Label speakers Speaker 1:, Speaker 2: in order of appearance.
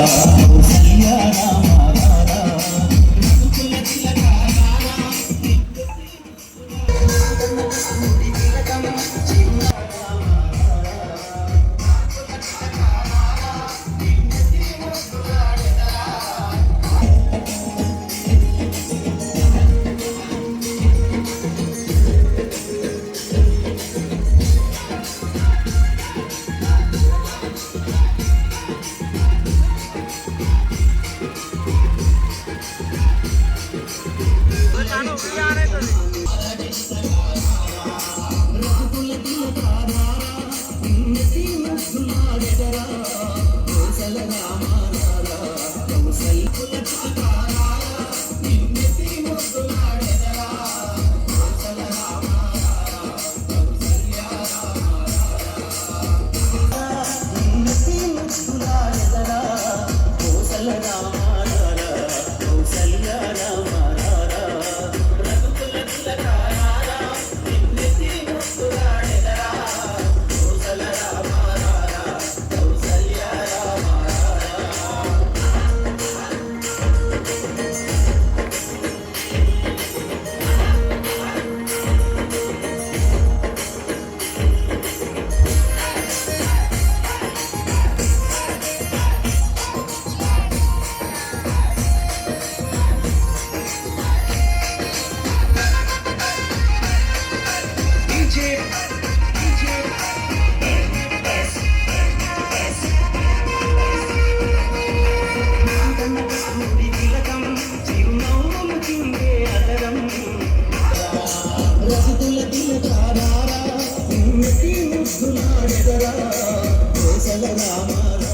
Speaker 1: Oh. కౌసల రామారా Kaushal Shankara Rama